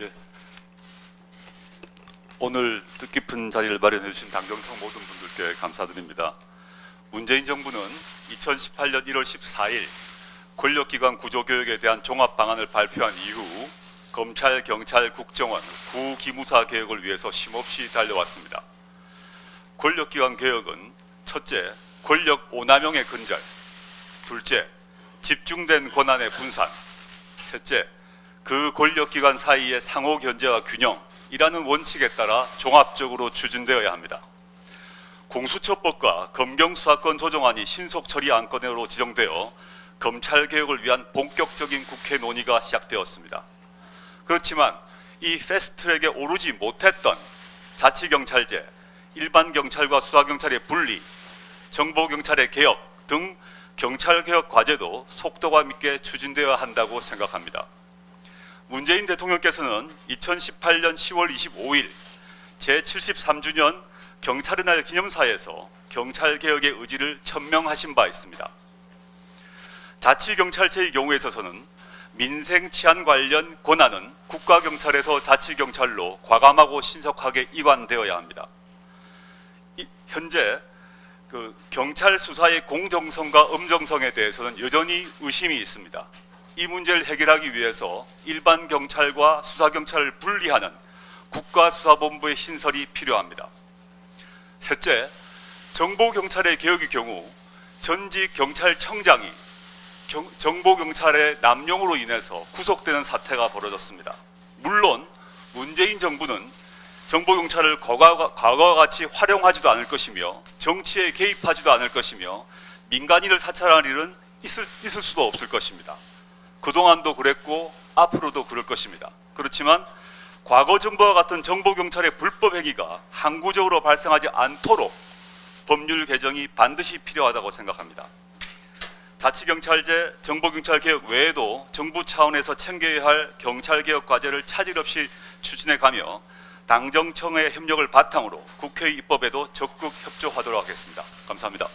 예. 오늘 뜻깊은 자리를 마련해 주신 당정청 모든 분들께 감사드립니다. 문재인 정부는 2018년 1월 14일 권력기관 구조개혁에 대한 종합 방안을 발표한 이후 검찰, 경찰, 국정원, 구기무사 개혁을 위해서 쉼없이 달려왔습니다. 권력기관 개혁은 첫째, 권력 오남용의 근절, 둘째, 집중된 권한의 분산, 셋째, 그 권력기관 사이의 상호 견제와 균형이라는 원칙에 따라 종합적으로 추진되어야 합니다. 공수처법과 검경수사권 조정안이 신속 처리 안건으로 지정되어 검찰 개혁을 위한 본격적인 국회 논의가 시작되었습니다. 그렇지만 이 패스트트랙에 오르지 못했던 자치경찰제, 일반 경찰과 수사경찰의 분리, 정보경찰의 개혁 등 경찰 개혁 과제도 속도감 있게 추진되어야 한다고 생각합니다. 문재인 대통령께서는 2018년 10월 25일 제73주년 경찰의 날 기념사에서 경찰 개혁의 의지를 천명하신 바 있습니다. 자치경찰제의 경우에 있어서는 민생 치안 관련 권한은 국가경찰에서 자치경찰로 과감하고 신속하게 이관되어야 합니다. 이- 현재 그 경찰 수사의 공정성과 엄정성에 대해서는 여전히 의심이 있습니다. 이 문제를 해결하기 위해서 일반 경찰과 수사 경찰을 분리하는 국가수사본부의 신설이 필요합니다. 셋째, 정보 경찰의 개혁의 경우 전직 경찰청장이 경- 정보 경찰의 남용으로 인해서 구속되는 사태가 벌어졌습니다. 물론 문재인 정부는 정보 경찰을 과거와, 과거와 같이 활용하지도 않을 것이며 정치에 개입하지도 않을 것이며 민간인을 사찰할 일은 있을, 있을 수도 없을 것입니다. 그동안도 그랬고 앞으로도 그럴 것입니다. 그렇지만 과거 정부와 같은 정보 경찰의 불법 행위가 항구적으로 발생하지 않도록 법률 개정이 반드시 필요하다고 생각합니다. 자치경찰제, 정보경찰 개혁 외에도 정부 차원에서 챙겨야 할 경찰 개혁 과제를 차질 없이 추진해 가며 당정청의 협력을 바탕으로 국회 입법에도 적극 협조하도록 하겠습니다. 감사합니다.